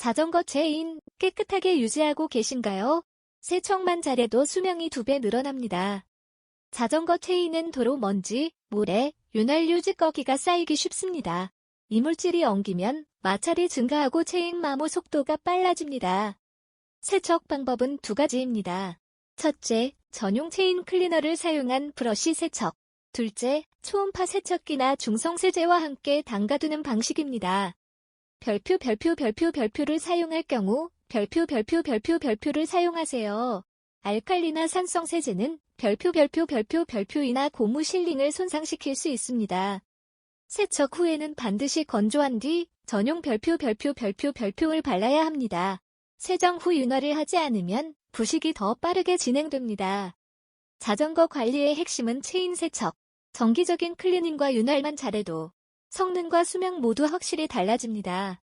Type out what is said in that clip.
자전거 체인 깨끗하게 유지하고 계신가요? 세척만 잘해도 수명이 두 배 늘어납니다. 자전거 체인은 도로 먼지, 모래, 윤활유 찌꺼기가 쌓이기 쉽습니다. 이물질이 엉기면 마찰이 증가하고 체인 마모 속도가 빨라집니다. 세척 방법은 두 가지입니다. 첫째, 전용 체인 클리너를 사용한 브러쉬 세척. 둘째, 초음파 세척기나 중성 세제와 함께 담가두는 방식입니다. 별표 별표 별표 별표를 사용할 경우 별표 별표 별표 별표를 사용하세요. 알칼리나 산성 세제는 별표 별표 별표 별표이나 고무 실링을 손상시킬 수 있습니다. 세척 후에는 반드시 건조한 뒤 전용 별표 별표 별표 별표를 발라야 합니다. 세정 후 윤활을 하지 않으면 부식이 더 빠르게 진행됩니다. 자전거 관리의 핵심은 체인 세척. 정기적인 클리닝과 윤활만 잘해도 성능과 수명 모두 확실히 달라집니다.